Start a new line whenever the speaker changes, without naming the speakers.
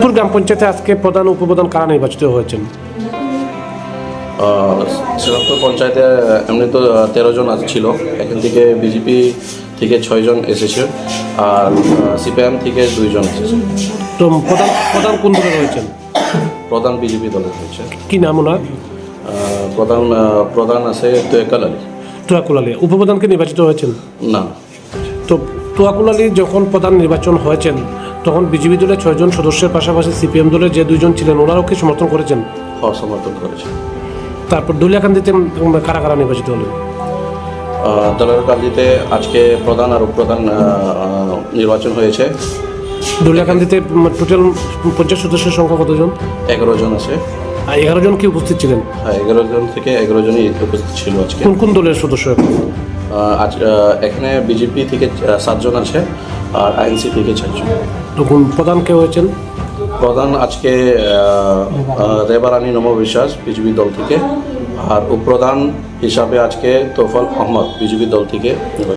গ্রাম পঞ্চায়েতে আজকে প্রধান উপপ্রধান কারা নির্বাচিত হয়েছেন?
শ্রীরামপুর পঞ্চায়েতে এমনি তো তেরো জন আজ ছিল। এখান থেকে বিজেপি থেকে ছয়জন এসেছে আর সিপিএম থেকে দুইজন এসেছে।
তো প্রধান প্রধান কোন দলে রয়েছেন?
প্রধান বিজেপি দলের রয়েছে।
কি নাম ওনার?
প্রধান প্রধান আছে তোয়েকাল আলী
তুয়াকুল আলী উপপ্রধানকে নির্বাচিত হয়েছেন?
না।
তো তুয়াকুল আলী যখন প্রধান নির্বাচন হয়েছেন তখন বিজেপি দলের ছয়জন সদস্যের পাশাপাশি সিপিএম দলের যে দুইজন ছিলেন ওনারাও কি সমর্থন করেছেন?
সমর্থন করেছেন।
তারপর দলিয়াকান্দিতে কারা কারা নির্বাচিত হলেন?
আহ, দলের কান্দিতে আজকে প্রধান আর উপপ্রধান নির্বাচন হয়েছে।
দলিয়াকান্দিতে টোটাল পঞ্চাশ সদস্যের সংখ্যা কতজন?
এগারো জন আছে।
আর এগারো জন কি উপস্থিত ছিলেন?
হ্যাঁ, এগারো জন থেকে এগারো জনই উপস্থিত ছিল আজকে।
কোন কোন দলের সদস্য?
আজ এখানে বিজেপি থেকে সাতজন আছে আর আইএনসি থেকে চারজন।
তখন প্রধান কে হয়েছেন?
প্রধান আজকে রেবারানী নম বিশ্বাস বিজেপি দল থেকে আর উপপ্রধান হিসাবে আজকে তোফল আহমদ বিজেপি দল থেকে।